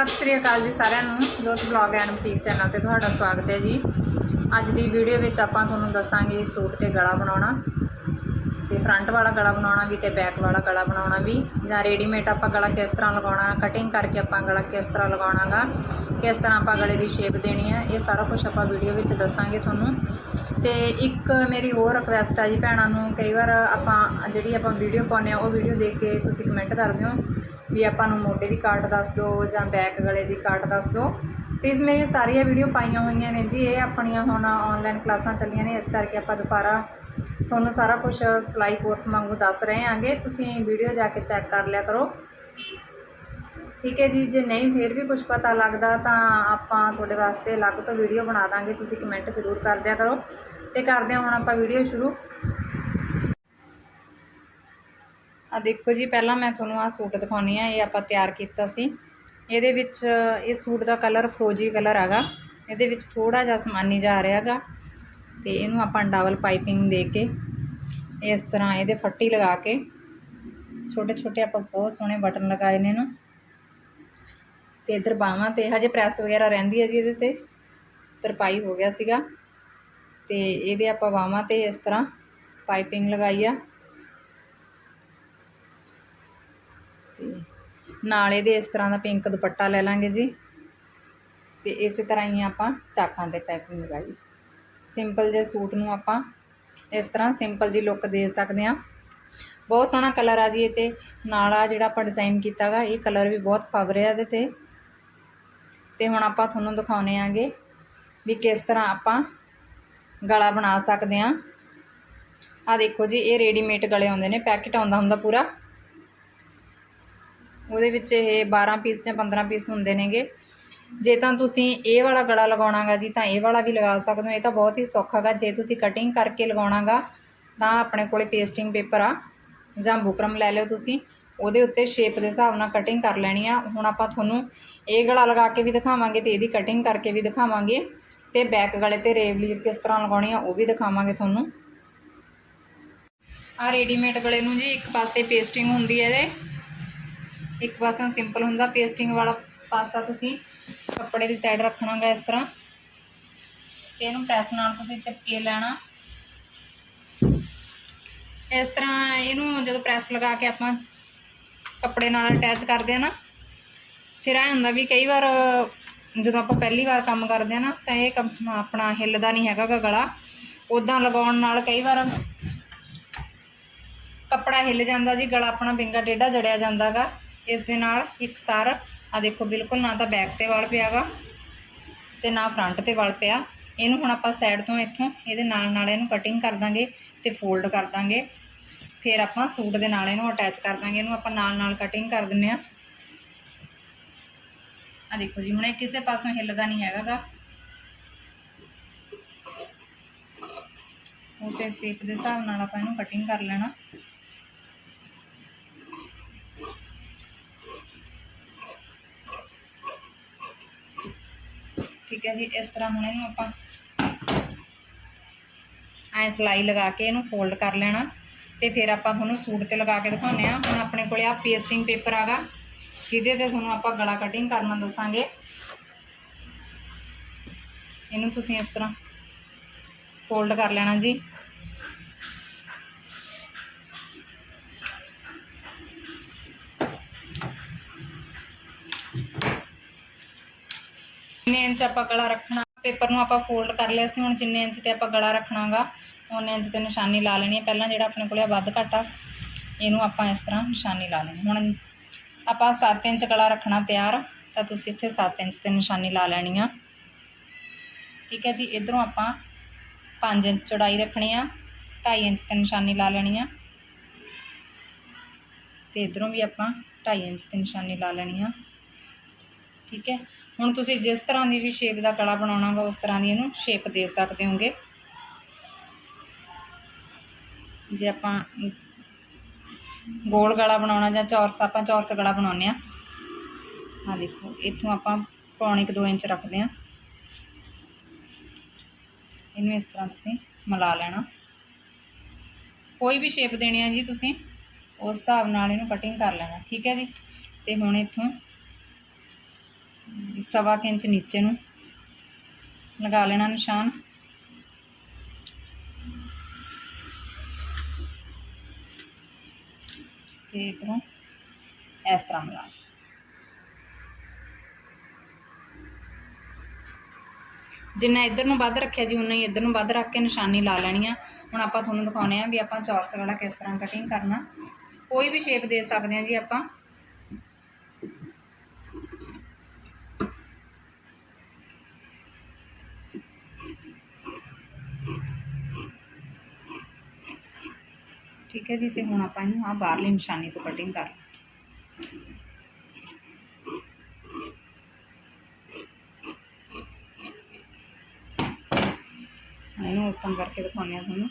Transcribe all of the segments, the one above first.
ਸਤਿ ਸ੍ਰੀ ਅਕਾਲ ਜੀ ਸਾਰਿਆਂ ਨੂੰ, ਜੋਤ ਬਲੌਗ ਐਂਡ ਬੁਟੀਕ ਚੈਨਲ ਤੇ ਤੁਹਾਡਾ ਸਵਾਗਤ ਹੈ ਜੀ। ਅੱਜ ਦੀ ਵੀਡੀਓ ਵਿੱਚ ਆਪਾਂ ਤੁਹਾਨੂੰ ਦੱਸਾਂਗੇ ਸੂਟ ਤੇ ਗਲਾ ਬਣਾਉਣਾ, ਤੇ ਫਰੰਟ ਵਾਲਾ ਗਲਾ ਬਣਾਉਣਾ ਵੀ ਤੇ ਬੈਕ ਵਾਲਾ ਗਲਾ ਬਣਾਉਣਾ ਵੀ, ਜਾਂ ਰੈਡੀਮੇਡ ਆਪਾਂ ਗਲਾ ਕਿਸ ਤਰ੍ਹਾਂ ਲਗਾਉਣਾ ਕਟਿੰਗ ਕਰਕੇ ਆਪਾਂ ਗਲਾ ਕਿਸ ਤਰ੍ਹਾਂ ਲਗਾਉਣਾਗਾ, ਕਿਸ ਤਰ੍ਹਾਂ ਆਪਾਂ ਗਲੇ ਦੀ ਸ਼ੇਪ ਦੇਣੀ ਹੈ, ਇਹ ਸਾਰਾ ਕੁਝ ਆਪਾਂ ਵੀਡੀਓ ਵਿੱਚ ਦੱਸਾਂਗੇ ਤੁਹਾਨੂੰ। ਅਤੇ ਇੱਕ ਮੇਰੀ ਹੋਰ ਰਿਕੁਐਸਟ ਆ ਜੀ ਭੈਣਾਂ ਨੂੰ, ਕਈ ਵਾਰ ਆਪਾਂ ਜਿਹੜੀ ਆਪਾਂ ਵੀਡੀਓ ਪਾਉਂਦੇ ਆ, ਉਹ ਵੀਡੀਓ ਦੇਖ ਕੇ ਤੁਸੀਂ ਕਮੈਂਟ ਕਰਦੇ ਹੋ ਵੀ ਆਪਾਂ ਨੂੰ ਮੋਢੇ ਦੀ ਕਾਟ ਦੱਸ ਦਿਓ ਜਾਂ ਬੈਕ ਗਲੇ ਦੀ ਕਾਟ ਦੱਸ ਦਿਓ। ਪਲੀਜ਼ ਮੇਰੀਆਂ ਸਾਰੀਆਂ ਵੀਡੀਓ ਪਾਈਆਂ ਹੋਈਆਂ ਨੇ ਜੀ, ਇਹ ਆਪਣੀਆਂ ਹੁਣ ਆਨਲਾਈਨ ਕਲਾਸਾਂ ਚੱਲੀਆਂ ਨੇ, ਇਸ ਕਰਕੇ ਆਪਾਂ ਦੁਬਾਰਾ ਤੁਹਾਨੂੰ ਸਾਰਾ ਕੁਝ ਸਿਲਾਈ ਕੋਰਸ ਵਾਂਗੂ ਦੱਸ ਰਹੇ ਆਂਗੇ। ਤੁਸੀਂ ਵੀਡੀਓ ਜਾ ਕੇ ਚੈੱਕ ਕਰ ਲਿਆ ਕਰੋ। ਠੀਕ ਹੈ ਜੀ, ਜੇ ਨਹੀਂ ਫਿਰ ਵੀ ਕੁਝ ਪਤਾ ਲੱਗਦਾ ਤਾਂ ਆਪਾਂ ਤੁਹਾਡੇ ਵਾਸਤੇ ਅਲੱਗ ਤੋਂ ਵੀਡੀਓ ਬਣਾ ਦਾਂਗੇ। ਤੁਸੀਂ ਕਮੈਂਟ ਜ਼ਰੂਰ ਕਰ ਦਿਆ ਕਰੋ। ਤੇ ਕਰਦੇ ਹਾਂ ਹੁਣ ਆਪਾਂ ਵੀਡੀਓ ਸ਼ੁਰੂ। ਆ ਦੇਖੋ ਜੀ, ਪਹਿਲਾਂ ਮੈਂ ਤੁਹਾਨੂੰ ਆ ਸੂਟ ਦਿਖਾਉਣੀ ਆ, ਇਹ ਆਪਾਂ ਤਿਆਰ ਕੀਤਾ ਸੀ। ਇਹਦੇ ਵਿੱਚ, ਇਹ ਸੂਟ ਦਾ ਕਲਰ ਫਰੋਜੀ ਕਲਰ ਹੈਗਾ। ਇਹਦੇ ਵਿੱਚ ਥੋੜਾ ਜਿਹਾ ਸਮਾਨੀ ਜਾ ਰਿਹਾ ਹੈਗਾ। ਤੇ ਇਹਨੂੰ ਆਪਾਂ ਡਬਲ ਪਾਈਪਿੰਗ ਦੇ ਕੇ, ਇਸ ਤਰ੍ਹਾਂ ਇਹਦੇ ਫੱਟੀ ਲਗਾ ਕੇ, ਛੋਟੇ ਛੋਟੇ ਆਪਾਂ ਬਹੁਤ ਸੋਹਣੇ ਬਟਨ ਲਗਾਏ ਨੇ ਇਹਨੂੰ। ਤੇ ਇਧਰ ਬਾਹਾਂ ਤੇ, ਹਜੇ ਪ੍ਰੈਸ ਵਗੈਰਾ ਰਹਿੰਦੀ ਹੈ ਜੀ ਇਹਦੇ ਤੇ। ਤਰਪਾਈ ਹੋ ਗਿਆ ਸੀਗਾ। ਤੇ ਇਹਦੇ ਆਪਾਂ ਬਾਹਾਂ ਤੇ ਇਸ ਤਰ੍ਹਾਂ ਪਾਈਪਿੰਗ ਲਗਾਈ ਆ। ਤੇ ਨਾਲ ਇਹਦੇ ਇਸ ਤਰ੍ਹਾਂ ਦਾ ਪਿੰਕ ਦੁਪੱਟਾ ਲੈ ਲਾਂਗੇ ਜੀ। ਤੇ ਇਸੇ ਤਰ੍ਹਾਂ ਹੀ ਆਪਾਂ ਚਾਕਾਂ ਤੇ ਪਾਈਪਿੰਗ ਲਗਾਈ। ਸਿੰਪਲ ਜਿਹੇ ਸੂਟ ਨੂੰ ਆਪਾਂ ਇਸ ਤਰ੍ਹਾਂ ਸਿੰਪਲ ਜੀ ਲੁੱਕ ਦੇ ਸਕਦੇ ਆ ਬਹੁਤ ਸੋਹਣਾ ਕਲਰ ਆ ਜੀ ਇਹ ਤੇ। ਨਾਲ ਆ ਜਿਹੜਾ ਆਪਾਂ ਡਿਜ਼ਾਈਨ ਕੀਤਾਗਾ ਇਹ ਕਲਰ ਵੀ ਬਹੁਤ ਫੱਬ ਰਿਹਾ ਇਹਦੇ ਤੇ। ਤੇ ਹੁਣ ਆਪਾਂ ਤੁਹਾਨੂੰ ਦਿਖਾਉਨੇ ਆਂਗੇ ਵੀ ਕਿਸ ਤਰ੍ਹਾਂ ਆਪਾਂ ਗਲਾ ਬਣਾ ਸਕਦੇ ਆ ਆ ਦੇਖੋ ਜੀ, ਇਹ ਰੈਡੀਮੇਡ ਗਲੇ ਆਉਂਦੇ ਨੇ ਪੈਕਟ ਆਉਂਦਾ ਹੁੰਦਾ ਪੂਰਾ। ਉਹਦੇ ਵਿੱਚ ਇਹ 12 ਪੀਸ ਜਾਂ 15 ਪੀਸ ਹੁੰਦੇ ਨੇਗੇ। ਜੇ ਤਾਂ ਤੁਸੀਂ ਇਹ ਵਾਲਾ ਗਲਾ ਲਗਾਉਣਾਗਾ ਜੀ, ਤਾਂ ਇਹ ਵਾਲਾ ਵੀ ਲਗਾ ਸਕਦੇ ਹੋ। ਇਹ ਤਾਂ ਬਹੁਤ ਹੀ ਸੌਖਾ ਗਾ ਜੇ ਤੁਸੀਂ ਕਟਿੰਗ ਕਰਕੇ ਲਗਾਉਣਾਗਾ, ਤਾਂ ਆਪਣੇ ਕੋਲੇ ਪੇਸਟਿੰਗ ਪੇਪਰ ਆ, ਜਾਂ ਬੁਕਰਮ ਲੈ ਲਿਓ ਤੁਸੀਂ। ਉਹਦੇ ਉੱਤੇ ਸ਼ੇਪ ਦੇ ਹਿਸਾਬ ਨਾਲ ਕਟਿੰਗ ਕਰ ਲੈਣੀ ਆ। ਹੁਣ ਆਪਾਂ ਤੁਹਾਨੂੰ ਇਹ ਗਲਾ ਲਗਾ ਕੇ ਵੀ ਦਿਖਾਵਾਂਗੇ ਤੇ ਇਹਦੀ ਕਟਿੰਗ ਕਰਕੇ ਵੀ ਦਿਖਾਵਾਂਗੇ। ਤੇ ਬੈਕ ਗਲੇ ਤੇ ਰੇਵਲੀਰ ਕਿਸ ਤਰ੍ਹਾਂ ਲਗਾਉਣੀ ਆ ਉਹ ਵੀ ਦਿਖਾਵਾਂਗੇ ਤੁਹਾਨੂੰ। ਆ ਰੈਡੀਮੇਡ ਗਲੇ ਨੂੰ ਜੀ ਇੱਕ ਪਾਸੇ ਪੇਸਟਿੰਗ ਹੁੰਦੀ ਹੈ ਇਹਦੇ। ਇੱਕ ਪਾਸਾ ਸਿੰਪਲ ਹੁੰਦਾ ਪੇਸਟਿੰਗ ਵਾਲਾ ਪਾਸਾ ਤੁਸੀਂ ਕੱਪੜੇ ਦੀ ਸਾਈਡ ਰੱਖਣਾਗਾ ਇਸ ਤਰ੍ਹਾਂ। ਤੇ ਇਹਨੂੰ ਪ੍ਰੈਸ ਨਾਲ ਤੁਸੀਂ ਚਿਪਕੇ ਲੈਣਾ। ਇਸ ਤਰ੍ਹਾਂ ਇਹਨੂੰ ਜਦੋਂ ਪ੍ਰੈਸ ਲਗਾ ਕੇ ਆਪਾਂ ਕੱਪੜੇ ਨਾਲ ਅਟੈਚ ਕਰਦੇ ਆ ਨਾ, ਫਿਰ ਐ ਹੁੰਦਾ ਵੀ ਕਈ ਵਾਰ ਜਦੋਂ ਆਪਾਂ ਪਹਿਲੀ ਵਾਰ ਕੰਮ ਕਰਦੇ ਆ ਨਾ, ਤਾਂ ਇਹ ਕੰਮ ਆਪਣਾ ਹਿੱਲਦਾ ਨਹੀਂ ਹੈਗਾ ਗਾ ਗਲਾ। ਉਦਾਂ ਲਗਾਉਣ ਨਾਲ ਕਈ ਵਾਰ ਕੱਪੜਾ ਹਿੱਲ ਜਾਂਦਾ ਜੀ, ਗਲਾ ਆਪਣਾ ਬਿੰਗਾ ਡੇਢਾ ਜੜਿਆ ਜਾਂਦਾਗਾ ਇਸ ਦੇ ਨਾਲ ਇੱਕ ਸਾਰ ਆ ਦੇਖੋ ਬਿਲਕੁਲ ਨਾ ਤਾਂ ਬੈਕ ਤੇ ਵਾਲ ਪਿਆਗਾ ਤੇ ਨਾ ਫਰੰਟ ਤੇ ਵਾਲ ਪਿਆ। ਇਹਨੂੰ ਹੁਣ ਆਪਾਂ ਸਾਈਡ ਤੋਂ ਇੱਥੋਂ, ਇਹਦੇ ਨਾਲ ਨਾਲ ਇਹਨੂੰ ਕਟਿੰਗ ਕਰ ਦਾਂਗੇ ਤੇ ਫੋਲਡ ਕਰ ਦਾਂਗੇ। ਫਿਰ ਆਪਾਂ ਸੂਟ ਦੇ ਨਾਲ ਇਹਨੂੰ ਅਟੈਚ ਕਰ ਦਾਂਗੇ, ਇਹਨੂੰ ਆਪਾਂ ਨਾਲ ਨਾਲ ਕਟਿੰਗ ਕਰ ਦਿੰਨੇ ਆ ਆ ਦੇਖੋ ਜੀ, ਹੁਣ ਇਹ ਕਿਸੇ ਪਾਸੋਂ ਹਿੱਲਦਾ ਨਹੀਂ ਹੈਗਾਗਾ। ਉਸੇ ਸ਼ੇਪ ਦੇ ਹਿਸਾਬ ਨਾਲ ਆਪਾਂ ਇਹਨੂੰ ਕਟਿੰਗ ਕਰ ਲੈਣਾ। ਠੀਕ ਹੈ ਜੀ, ਇਸ ਤਰ੍ਹਾਂ ਹੁਣ ਇਹਨੂੰ ਆਪਾਂ ਐ ਸਲਾਈ ਲਗਾ ਕੇ ਇਹਨੂੰ ਫੋਲਡ ਕਰ ਲੈਣਾ। ਤੇ ਫਿਰ ਆਪਾਂ ਤੁਹਾਨੂੰ ਸੂਟ ਤੇ ਲਗਾ ਕੇ ਦਿਖਾਉਂਦੇ ਆ ਹੁਣ ਆਪਣੇ ਕੋਲੇ ਆ ਪੇਸਟਿੰਗ ਪੇਪਰ ਆਗਾ। ਜਿਹਦੇ ਤੇ ਤੁਹਾਨੂੰ ਆਪਾਂ ਗਲਾ ਕਟਿੰਗ ਕਰਨਾ ਦੱਸਾਂਗੇ। ਇਹਨੂੰ ਤੁਸੀਂ ਇਸ ਤਰ੍ਹਾਂ ਫੋਲਡ ਕਰ ਲੈਣਾ ਜੀ। ਜਿੰਨੇ ਇੰਚ ਆਪਾਂ ਗਲਾ ਰੱਖਣਾ, ਪੇਪਰ ਨੂੰ ਆਪਾਂ ਫੋਲਡ ਕਰ ਲਿਆ ਸੀ, ਹੁਣ ਜਿੰਨੇ ਇੰਚ ਤੇ ਆਪਾਂ ਗਲਾ ਰੱਖਣਾਗਾ, ਉਹਨੇ ਇੰਚ ਤੇ ਨਿਸ਼ਾਨੀ ਲਾ ਲੈਣੀ ਹੈ। ਪਹਿਲਾਂ ਜਿਹੜਾ ਆਪਣੇ ਕੋਲੇ ਵੱਧ ਘੱਟ ਆ ਇਹਨੂੰ ਆਪਾਂ ਇਸ ਤਰ੍ਹਾਂ ਨਿਸ਼ਾਨੀ ਲਾ ਲੈਣੀ ਹੁਣ ਆਪਾਂ 7 ਇੰਚ ਗਲਾ ਰੱਖਣਾ ਤਿਆਰ, ਤਾਂ ਤੁਸੀਂ ਇੱਥੇ 7 ਇੰਚ ਤੇ ਨਿਸ਼ਾਨੀ ਲਾ ਲੈਣੀ ਆ। ਠੀਕ ਹੈ ਜੀ, ਇਧਰੋਂ ਆਪਾਂ 5 ਇੰਚ ਚੌੜਾਈ ਰੱਖਣੀ ਆ 2.5 ਇੰਚ ਤੇ ਨਿਸ਼ਾਨੀ ਲਾ ਲੈਣੀ ਆ। ਤੇ ਇਧਰੋਂ ਵੀ ਆਪਾਂ 2.5 ਇੰਚ ਤੇ ਨਿਸ਼ਾਨੀ ਲਾ ਲੈਣੀ ਆ। ਠੀਕ ਹੈ, ਹੁਣ ਤੁਸੀਂ ਜਿਸ ਤਰ੍ਹਾਂ ਦੀ ਵੀ ਸ਼ੇਪ ਦਾ ਗਲਾ ਬਣਾਉਣਾਗਾ ਉਸ ਤਰ੍ਹਾਂ ਦੀ ਇਹਨੂੰ ਸ਼ੇਪ ਦੇ ਸਕਦੇ ਹੋਗੇ। ਜੇ ਆਪਾਂ ਗੋਲ ਗਲਾ ਬਣਾਉਣਾ ਜਾਂ ਚੌਰਸ, ਆਪਾਂ ਚੌਰਸ ਗਲਾ ਬਣਾਉਂਦੇ ਆ ਆ ਦੇਖੋ, ਇੱਥੋਂ ਆਪਾਂ ਪੌਣੇ ਕੁ 2 ਇੰਚ ਰੱਖਦੇ ਆ ਇਹਨੂੰ ਇਸ ਤਰ੍ਹਾਂ ਤੁਸੀਂ ਮਿਲਾ ਲੈਣਾ। ਕੋਈ ਵੀ ਸ਼ੇਪ ਦੇਣੀ ਆ ਜੀ ਤੁਸੀਂ, ਉਸ ਹਿਸਾਬ ਨਾਲ ਇਹਨੂੰ ਕਟਿੰਗ ਕਰ ਲੈਣਾ, ਠੀਕ ਹੈ ਜੀ? ਤੇ ਹੁਣ ਇੱਥੋਂ ਸਵਾ ਕੁ ਇੰਚ ਨੀਚੇ ਨੂੰ ਲਗਾ ਲੈਣਾ ਨਿਸ਼ਾਨ। ਤੇ ਇਧਰੋਂ ਇਸ ਤਰ੍ਹਾਂ ਮਿਲਾ। ਜਿੰਨਾ ਇੱਧਰ ਨੂੰ ਵੱਧ ਰੱਖਿਆ ਜੀ, ਉਨਾ ਹੀ ਇੱਧਰ ਨੂੰ ਵੱਧ ਰੱਖ ਕੇ ਨਿਸ਼ਾਨੀ ਲਾ ਲੈਣੀ ਆ। ਹੁਣ ਆਪਾਂ ਤੁਹਾਨੂੰ ਦਿਖਾਉਨੇ ਆ ਵੀ ਆਪਾਂ ਚੌਰਸ ਵਾਲਾ ਕਿਸ ਤਰ੍ਹਾਂ ਕਟਿੰਗ ਕਰਨਾ। ਕੋਈ ਵੀ ਸ਼ੇਪ ਦੇ ਸਕਦੇ ਆ ਜੀ ਆਪਾਂ। ਠੀਕ ਹੈ ਜੀ ਤੇ ਹੁਣ ਆਪਾਂ ਇਹਨੂੰ ਆ ਬਾਹਰਲੀ ਨਿਸ਼ਾਨੀ ਤੋਂ ਕਟਿੰਗ ਕਰ ਲਵਾਂਗੇ ਹੁਣ ਇਹਨੂੰ ਓਪਨ ਕਰਕੇ ਦਿਖਾਉਂਦੇ ਆ ਤੁਹਾਨੂੰ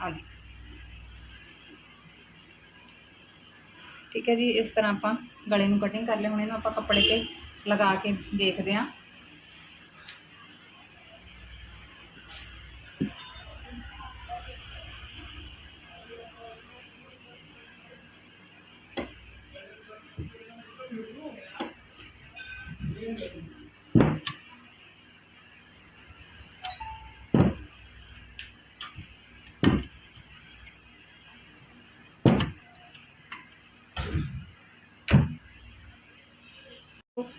ਆ ਦੇਖੋ ਠੀਕ ਹੈ ਜੀ ਇਸ ਤਰ੍ਹਾਂ ਆਪਾਂ ਗਲੇ ਨੂੰ ਕਟਿੰਗ ਕਰ ਲਿਆ ਹੁਣ ਇਹਨੂੰ ਆਪਾਂ ਕੱਪੜੇ ਤੇ ਲਗਾ ਕੇ ਦੇਖਦੇ ਹਾਂ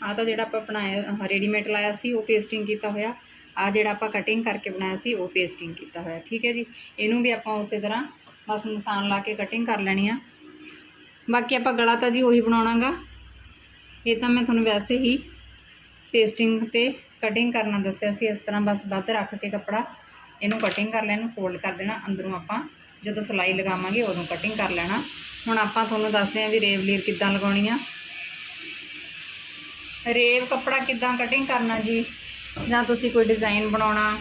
ਆ ਤਾਂ ਜਿਹੜਾ ਆਪਾਂ ਬਣਾਇਆ ਰੈਡੀਮੇਡ ਲਾਇਆ ਸੀ ਉਹ ਪੇਸਟਿੰਗ ਕੀਤਾ ਹੋਇਆ ਆ ਜਿਹੜਾ ਆਪਾਂ ਕਟਿੰਗ ਕਰਕੇ ਬਣਾਇਆ ਸੀ ਉਹ ਪੇਸਟਿੰਗ ਕੀਤਾ ਹੋਇਆ ਠੀਕ ਹੈ ਜੀ ਇਹਨੂੰ ਵੀ ਆਪਾਂ ਉਸੇ ਤਰ੍ਹਾਂ ਬਸ ਨਿਸ਼ਾਨ ਲਾ ਕੇ ਕਟਿੰਗ ਕਰ ਲੈਣੀ ਆ ਬਾਕੀ ਆਪਾਂ ਗਲਾ ਤਾਂ ਜੀ ਉਹੀ ਬਣਾਉਣਾਗਾ ਇਹ ਤਾਂ ਮੈਂ ਤੁਹਾਨੂੰ ਵੈਸੇ ਹੀ ਪੇਸਟਿੰਗ ਤੇ ਕਟਿੰਗ ਕਰਨਾ ਦੱਸਿਆ ਸੀ, ਇਸ ਤਰ੍ਹਾਂ ਬਸ ਵੱਧ ਰੱਖ ਕੇ ਕੱਪੜਾ ਇਹਨੂੰ ਕਟਿੰਗ ਕਰ ਲੈਣਾ ਫੋਲਡ ਕਰ ਦੇਣਾ, ਅੰਦਰੋਂ ਆਪਾਂ ਜਦੋਂ ਸਿਲਾਈ ਲਗਾਵਾਂਗੇ ਉਦੋਂ ਕਟਿੰਗ ਕਰ ਲੈਣਾ। ਹੁਣ ਆਪਾਂ ਤੁਹਾਨੂੰ ਦੱਸਦੇ ਹਾਂ ਵੀ ਰੇਵਲੀਰ ਕਿੱਦਾਂ ਲਗਾਉਣੀ ਆ ਰੇਵ ਕੱਪੜਾ ਕਿੱਦਾਂ ਕਟਿੰਗ ਕਰਨਾ ਜੀ? ਜਾਂ ਤੁਸੀਂ ਕੋਈ ਡਿਜ਼ਾਈਨ ਬਣਾਉਣਾ,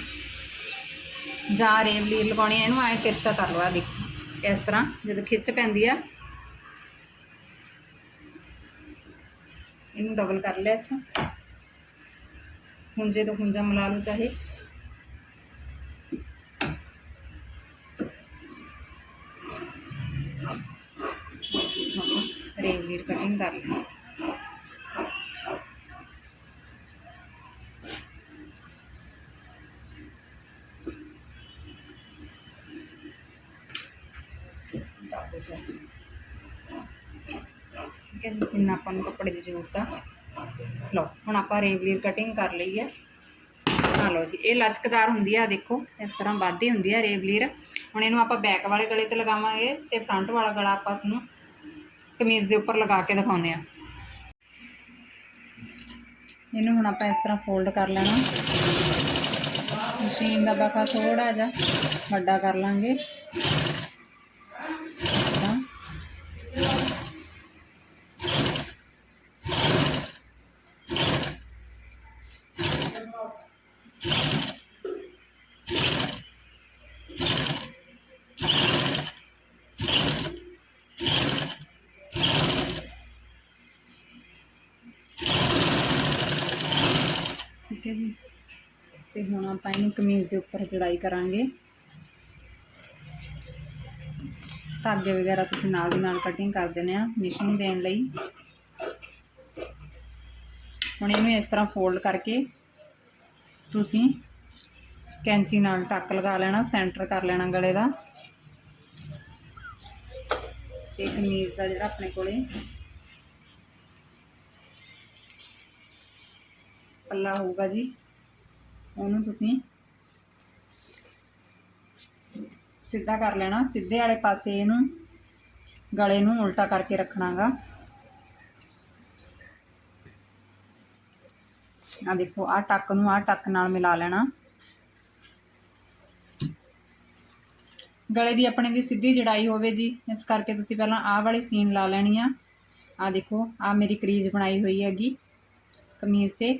ਜਾਂ ਰੇਵ ਲੀਰ ਲਗਾਉਣੀ ਹੈ ਇਹਨੂੰ ਐ ਤਿਰਛਾ ਕਰ ਲਓ ਆ ਦੇਖੋ। ਇਸ ਤਰ੍ਹਾਂ ਜਦੋਂ ਖਿੱਚ ਪੈਂਦੀ ਆ। ਇਹਨੂੰ ਡਬਲ ਕਰ ਲਿਆ ਇੱਥੋਂ। ਹੁੰਜੇ ਤੋਂ ਹੁੰਜਾ ਮਿਲਾ ਲਓ ਚਾਹੇ ਰੇਵ ਲੀਰ ਕਟਿੰਗ ਕਰ ਲਈ ਦੱਬ ਜਾ ਠੀਕ ਹੈ ਜੀ, ਜਿੰਨਾ ਆਪਾਂ ਨੂੰ ਕੱਪੜੇ ਦੀ ਜ਼ਰੂਰਤ ਆ ਲਓ, ਹੁਣ ਆਪਾਂ ਰੇਵਲੀਰ ਕਟਿੰਗ ਕਰ ਲਈ ਹੈ। ਆ ਲਓ ਜੀ, ਇਹ ਲਚਕਦਾਰ ਹੁੰਦੀ ਆ ਦੇਖੋ, ਇਸ ਤਰ੍ਹਾਂ ਵੱਧਦੀ ਹੁੰਦੀ ਆ ਰੇਵਲੀਰ। ਹੁਣ ਇਹਨੂੰ ਆਪਾਂ ਬੈਕ ਵਾਲੇ ਗਲੇ ਤੇ ਲਗਾਵਾਂਗੇ ਤੇ ਫਰੰਟ ਵਾਲਾ ਗਲਾ ਆਪਾਂ ਤੁਹਾਨੂੰ ਕਮੀਜ਼ ਦੇ ਉੱਪਰ ਲਗਾ ਕੇ ਦਿਖਾਉਂਦੇ ਆ। ਇਹਨੂੰ ਹੁਣ ਆਪਾਂ ਇਸ ਤਰ੍ਹਾਂ ਫੋਲਡ ਕਰ ਲੈਣਾ। ਮਸ਼ੀਨ ਦਾ ਬਾਕਾ ਥੋੜਾ ਜਿਹਾ ਵੱਡਾ ਕਰ ਲਾਂਗੇ। ਤਾਂ ਹੈ ਜੀ। ਤੇ ਹੁਣ ਆਪਾਂ ਇਹਨੂੰ ਕਮੀਜ਼ ਦੇ ਉੱਪਰ ਜੜਾਈ ਕਰਾਂਗੇ। ਧਾਗੇ ਵਗੈਰਾ ਤੁਸੀਂ ਨਾਲ ਦੀ ਨਾਲ ਕਟਿੰਗ ਕਰ ਦੇਣੇ ਆ ਫਿਨਿਸ਼ਿੰਗ ਦੇਣ ਲਈ। ਹੁਣ ਇਹਨੂੰ ਇਸ ਤਰ੍ਹਾਂ ਫੋਲਡ ਕਰਕੇ ਤੁਸੀਂ ਕੈਂਚੀ ਨਾਲ ਟੱਕ ਲਗਾ ਲੈਣਾ ਸੈਂਟਰ ਕਰ ਲੈਣਾ ਗਲੇ ਦਾ। ਤੇ ਕਮੀਜ਼ ਦਾ ਜਿਹੜਾ ਆਪਣੇ ਕੋਲੇ ਪੱਲਾ ਹੋਊਗਾ ਜੀ। ਉਹਨੂੰ ਤੁਸੀਂ ਸਿੱਧਾ ਕਰ ਲੈਣਾ। ਸਿੱਧੇ ਵਾਲੇ ਪਾਸੇ ਇਹਨੂੰ, ਗਲੇ ਨੂੰ ਉਲਟਾ ਕਰਕੇ ਰੱਖਣਾਗਾ। ਆ ਦੇਖੋ ਆ ਟੱਕ ਨੂੰ ਆ ਟੱਕ ਨਾਲ ਮਿਲਾ ਲੈਣਾ। ਗਲੇ ਦੀ ਆਪਣੇ ਦੀ ਸਿੱਧੀ ਜੜਾਈ ਹੋਵੇ ਜੀ। ਇਸ ਕਰਕੇ ਤੁਸੀਂ ਪਹਿਲਾਂ ਆਹ ਵਾਲੀ ਸੀਨ ਲਾ ਲੈਣੀ ਆ। ਆ ਦੇਖੋ ਆ ਮੇਰੀ ਕਰੀਜ਼ ਬਣਾਈ ਹੋਈ ਹੈਗੀ ਕਮੀਜ਼ ਤੇ।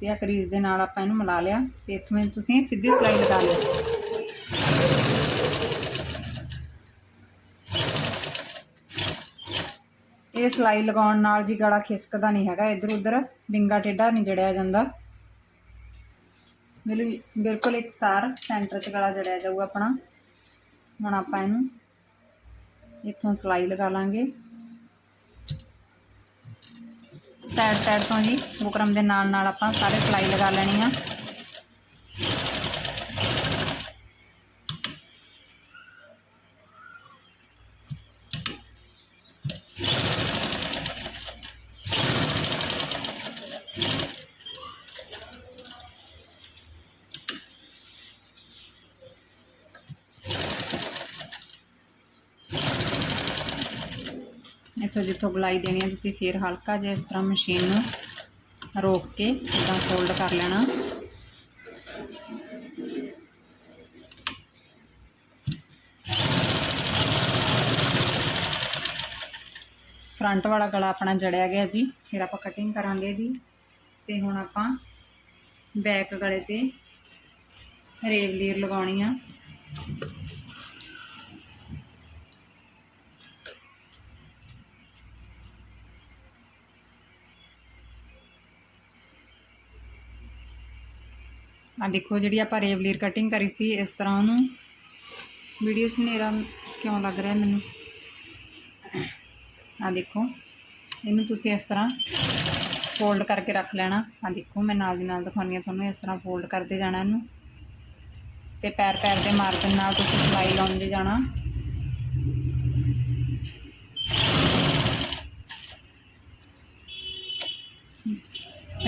ਤੇ ਆ ਕਰੀਜ਼ ਦੇ ਨਾਲ ਆਪਾਂ ਇਹਨੂੰ ਮਿਲਾ ਲਿਆ ਤੇ ਇੱਥੋਂ ਤੁਸੀਂ ਸਿੱਧੀ ਸਲਾਈ ਲਗਾ ਲਿਓ। ਇਹ ਸਲਾਈ ਲਗਾਉਣ ਨਾਲ ਜੀ ਗਲਾ ਖਿਸਕਦਾ ਨਹੀਂ ਹੈਗਾ ਇੱਧਰ ਉੱਧਰ ਬਿੰਗਾ ਟੇਢਾ ਨਹੀਂ ਜੜਿਆ ਜਾਂਦਾ। ਬਿਲਕੁਲ ਬਿਲਕੁਲ ਇੱਕ ਸਾਰ ਸੈਂਟਰ 'ਚ ਗਲਾ ਜੜਿਆ ਜਾਊਗਾ ਆਪਣਾ। ਹੁਣ ਆਪਾਂ ਇਹਨੂੰ ਇੱਥੋਂ ਸਲਾਈ ਲਗਾ ਲਾਂਗੇ। ਸਾਈਡ ਸਾਈਡ ਤੋਂ ਜੀ ਬੁਕਰਮ ਦੇ ਨਾਲ ਨਾਲ ਆਪਾਂ ਸਾਰੇ ਸਲਾਈ ਲਗਾ ਲੈਣੀ ਆ। ਇੱਥੋਂ ਜਿੱਥੋਂ ਗਲਾਈ ਦੇਣੀ ਹੈ ਤੁਸੀਂ ਫਿਰ ਹਲਕਾ ਜਿਹਾ ਇਸ ਤਰ੍ਹਾਂ ਮਸ਼ੀਨ ਨੂੰ ਰੋਕ ਕੇ ਇਦਾਂ ਫੋਲਡ ਕਰ ਲੈਣਾ। ਫਰੰਟ ਵਾਲਾ ਗਲਾ ਆਪਣਾ ਜੜਿਆ ਗਿਆ ਜੀ, ਫਿਰ ਆਪਾਂ ਕਟਿੰਗ ਕਰਾਂਗੇ ਇਹਦੀ। ਤੇ ਹੁਣ ਆਪਾਂ ਬੈਕ ਗਲੇ ਤੇ ਰੇਵ ਲੀਰ ਲਗਾਉਣੀ ਆ। ਆ ਦੇਖੋ ਜਿਹੜੀ ਆਪਾਂ ਰੇਵਲੀਰ ਕਟਿੰਗ ਕਰੀ ਸੀ, ਇਸ ਤਰ੍ਹਾਂ ਉਹਨੂੰ ਵੀਡੀਓ 'ਚ ਹਨੇਰਾ ਕਿਉਂ ਲੱਗ ਰਿਹਾ ਮੈਨੂੰ? ਆ ਦੇਖੋ, ਇਹਨੂੰ ਤੁਸੀਂ ਇਸ ਤਰ੍ਹਾਂ ਫੋਲਡ ਕਰਕੇ ਰੱਖ ਲੈਣਾ। ਆ ਦੇਖੋ, ਮੈਂ ਨਾਲ ਦੀ ਨਾਲ ਦਿਖਾਉਂਦੀ ਹਾਂ ਤੁਹਾਨੂੰ, ਇਸ ਤਰ੍ਹਾਂ ਫੋਲਡ ਕਰਦੇ ਜਾਣਾ ਇਹਨੂੰ। ਤੇ ਪੈਰ ਪੈਰ ਦੇ ਮਾਰਜਨ ਨਾਲ ਤੁਸੀਂ ਸਿਲਾਈ ਲਾਉਂਦੇ ਜਾਣਾ।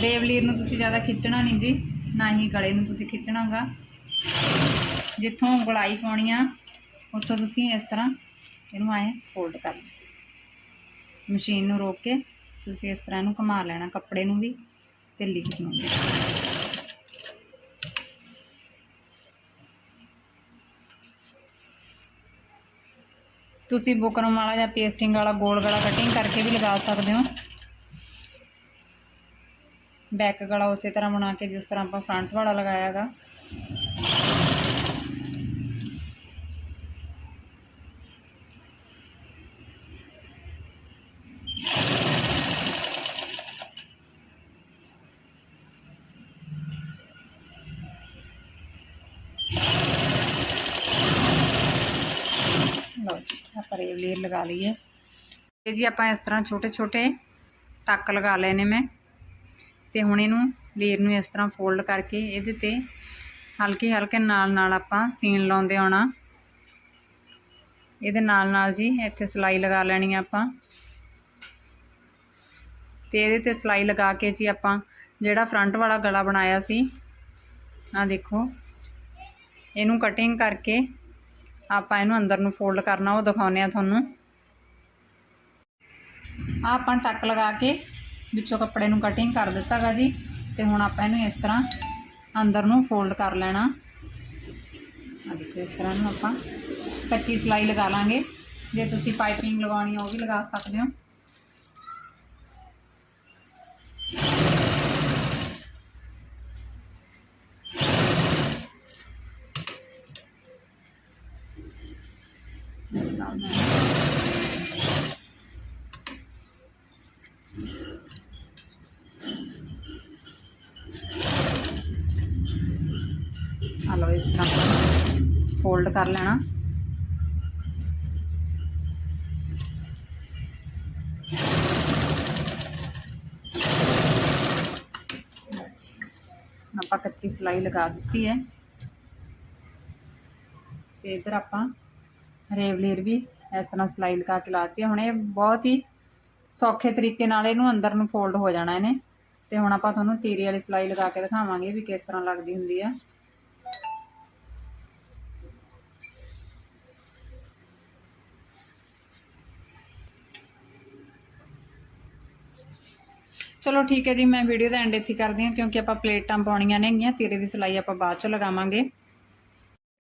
ਰੇਵਲੀਰ ਨੂੰ ਤੁਸੀਂ ਜ਼ਿਆਦਾ ਖਿੱਚਣਾ ਨਹੀਂ ਜੀ। ਨਾ ਹੀ ਗਲੇ ਨੂੰ ਤੁਸੀਂ ਖਿੱਚਣਾਗਾ ਜਿੱਥੋਂ ਗਲਾਈ ਪਾਉਣੀ ਆ, ਉੱਥੋਂ ਤੁਸੀਂ ਇਸ ਤਰ੍ਹਾਂ ਇਹਨੂੰ ਆਏ ਫੋਲਡ ਕਰ ਲਓ। ਮਸ਼ੀਨ ਨੂੰ ਰੋਕ ਕੇ ਤੁਸੀਂ ਇਸ ਤਰ੍ਹਾਂ ਇਹਨੂੰ ਘੁਮਾ ਲੈਣਾ, ਕੱਪੜੇ ਨੂੰ ਵੀ ਤੇ ਲੀਰ ਨੂੰ ਵੀ। ਤੁਸੀਂ ਬੁਕਰਮ ਵਾਲਾ ਜਾਂ ਪੇਸਟਿੰਗ ਵਾਲਾ, ਗੋਲ ਗਲਾ ਕਟਿੰਗ ਕਰਕੇ ਵੀ ਲਗਾ ਸਕਦੇ ਹੋ। ਬੈਕ ਗਲਾ ਉਸੇ ਤਰ੍ਹਾਂ ਬਣਾ ਕੇ ਜਿਸ ਤਰ੍ਹਾਂ ਆਪਾਂ ਫਰੰਟ ਵਾਲਾ ਲਗਾਇਆਗਾ ਲਓ ਜੀ ਆਪਾਂ ਰੇਵ ਲੇਅਰ ਲਗਾ ਲਈਏ ਤੇ ਜੀ ਆਪਾਂ ਇਸ ਤਰ੍ਹਾਂ ਛੋਟੇ ਛੋਟੇ ਟੱਕ ਲਗਾ ਲਏ ਨੇ ਮੈਂ ਤੇ ਹੁਣ ਇਹਨੂੰ ਲੇਰ ਨੂੰ ਇਸ ਤਰ੍ਹਾਂ ਫੋਲਡ ਕਰਕੇ ਇਹਦੇ ਤੇ ਹਲਕੇ ਹਲਕੇ ਨਾਲ ਨਾਲ ਆਪਾਂ ਸੀਨ ਲਾਉਂਦੇ ਆਉਣਾ ਇਹਦੇ ਨਾਲ ਨਾਲ ਜੀ ਇੱਥੇ ਸਲਾਈ ਲਗਾ ਲੈਣੀ ਆਪਾਂ। ਤੇ ਇਹਦੇ ਤੇ ਸਲਾਈ ਲਗਾ ਕੇ ਜੀ ਆਪਾਂ ਜਿਹੜਾ ਫਰੰਟ ਵਾਲਾ ਗਲਾ ਬਣਾਇਆ ਸੀ ਆ ਦੇਖੋ। ਇਹਨੂੰ ਕਟਿੰਗ ਕਰਕੇ ਆਪਾਂ ਇਹਨੂੰ ਅੰਦਰ ਨੂੰ ਫੋਲਡ ਕਰਨਾ, ਉਹ ਦਿਖਾਉਂਦੇ ਆ ਤੁਹਾਨੂੰ। ਆ ਆਪਾਂ ਟੱਕ ਲਗਾ ਕੇ ਵਿੱਚੋਂ ਕੱਪੜੇ ਨੂੰ ਕਟਿੰਗ ਕਰ ਦਿੱਤਾਗਾ ਜੀ ਤੇ ਹੁਣ ਆਪਾਂ ਇਹਨੂੰ ਇਸ ਤਰ੍ਹਾਂ ਅੰਦਰ ਨੂੰ ਫੋਲਡ ਕਰ ਲੈਣਾ। ਆ ਦੇਖੋ ਇਸ ਤਰ੍ਹਾਂ ਨੂੰ ਆਪਾਂ ਕੱਚੀ ਸਲਾਈ ਲਗਾ ਲਾਂਗੇ। ਜੇ ਤੁਸੀਂ ਪਾਈਪਿੰਗ ਲਗਾਉਣੀ ਆ, ਉਹ ਵੀ ਲਗਾ ਸਕਦੇ ਹੋ ਇਸ ਤਰ੍ਹਾਂ ਨਾਲ। ਆ ਲਓ ਇਸ ਤਰ੍ਹਾਂ ਫੋਲਡ ਕਰ ਲੈਣਾ ਆਪਾਂ ਕੱਚੀ ਸਲਾਈ ਲਗਾ ਦਿੱਤੀ ਹੈ ਤੇ ਇਧਰ ਆਪਾਂ ਰੇਵਲੀਰ ਵੀ ਇਸ ਤਰ੍ਹਾਂ ਸਲਾਈ ਲਗਾ ਕੇ ਲਾਤੀ ਹੈ ਹੁਣ ਇਹ ਬਹੁਤ ਹੀ ਸੌਖੇ ਤਰੀਕੇ ਨਾਲ ਇਹਨੂੰ ਅੰਦਰ ਨੂੰ ਫੋਲਡ ਹੋ ਜਾਣਾ ਇਹਨੇ ਤੇ ਹੁਣ ਆਪਾਂ ਤੁਹਾਨੂੰ ਤੀਰੀ ਵਾਲੀ ਸਲਾਈ ਲਗਾ ਕੇ ਦਿਖਾਵਾਂਗੇ ਵੀ ਕਿਸ ਤਰ੍ਹਾਂ ਲੱਗਦੀ ਹੁੰਦੀ ਆ ਚਲੋ ਠੀਕ ਹੈ ਜੀ, ਮੈਂ ਵੀਡੀਓ ਦਾ ਐਂਡ ਇੱਥੇ ਕਰਦੀ ਹਾਂ, ਕਿਉਂਕਿ ਆਪਾਂ ਪਲੇਟਾਂ ਪਾਉਣੀਆਂ ਨੇਗੀਆਂ ਤੇਰੇ ਦੀ ਸਿਲਾਈ ਆਪਾਂ ਬਾਅਦ ਚੋਂ ਲਗਾਵਾਂਗੇ।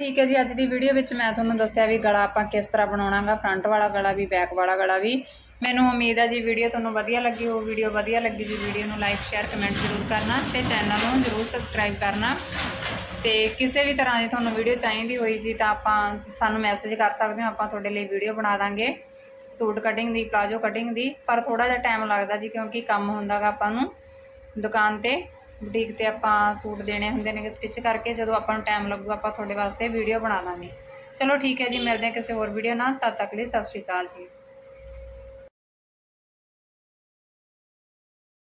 ਠੀਕ ਹੈ ਜੀ, ਅੱਜ ਦੀ ਵੀਡੀਓ ਵਿੱਚ ਮੈਂ ਤੁਹਾਨੂੰ ਦੱਸਿਆ ਵੀ ਗਲਾ ਆਪਾਂ ਕਿਸ ਤਰ੍ਹਾਂ ਬਣਾਉਣਾਗਾ ਫਰੰਟ ਵਾਲਾ ਗਲਾ ਵੀ ਬੈਕ ਵਾਲਾ ਗਲਾ ਵੀ। ਮੈਨੂੰ ਉਮੀਦ ਹੈ ਜੀ ਵੀਡੀਓ ਤੁਹਾਨੂੰ ਵਧੀਆ ਲੱਗੀ ਹੋ ਵੀਡੀਓ ਵਧੀਆ ਲੱਗੀ ਜੀ ਵੀਡੀਓ ਨੂੰ ਲਾਈਕ ਸ਼ੇਅਰ ਕਮੈਂਟ ਜ਼ਰੂਰ ਕਰਨਾ ਤੇ ਚੈਨਲ ਨੂੰ ਜ਼ਰੂਰ ਸਬਸਕ੍ਰਾਈਬ ਕਰਨਾ। ਤੇ ਕਿਸੇ ਵੀ ਤਰ੍ਹਾਂ ਦੀ ਤੁਹਾਨੂੰ ਵੀਡੀਓ ਚਾਹੀਦੀ ਹੋਈ ਜੀ, ਤਾਂ ਆਪਾਂ ਸਾਨੂੰ ਮੈਸੇਜ ਕਰ ਸਕਦੇ ਹੋ, ਆਪਾਂ ਤੁਹਾਡੇ ਲਈ ਵੀਡੀਓ ਬਣਾ ਦਾਂਗੇ। ਸੂਟ ਕਟਿੰਗ ਦੀ, ਪਲਾਜੋ ਕਟਿੰਗ ਦੀ, ਪਰ ਥੋੜਾ ਜਿਹਾ ਟਾਈਮ ਲੱਗਦਾ ਜੀ ਕਿਉਂਕਿ ਕੰਮ ਹੁੰਦਾਗਾ ਆਪਾਂ ਨੂੰ ਦੁਕਾਨ ਤੇ। ਬੁਟੀਕ ਤੇ ਆਪਾਂ ਸੂਟ ਦੇਣੇ ਹੁੰਦੇ ਨੇ ਸਟਿਚ ਕਰਕੇ, ਜਦੋਂ ਆਪਾਂ ਨੂੰ ਟਾਈਮ ਲੱਗੂਗਾ ਆਪਾਂ ਤੁਹਾਡੇ ਵਾਸਤੇ ਵੀਡੀਓ ਬਣਾ ਲਾਂਗੇ। ਚਲੋ ਠੀਕ ਹੈ ਜੀ, ਮਿਲਦੇ ਹਾਂ ਕਿਸੇ ਹੋਰ ਵੀਡੀਓ ਨਾਲ। ਤਦ ਤੱਕ ਲਈ ਸਤਿ ਸ਼੍ਰੀ ਅਕਾਲ ਜੀ।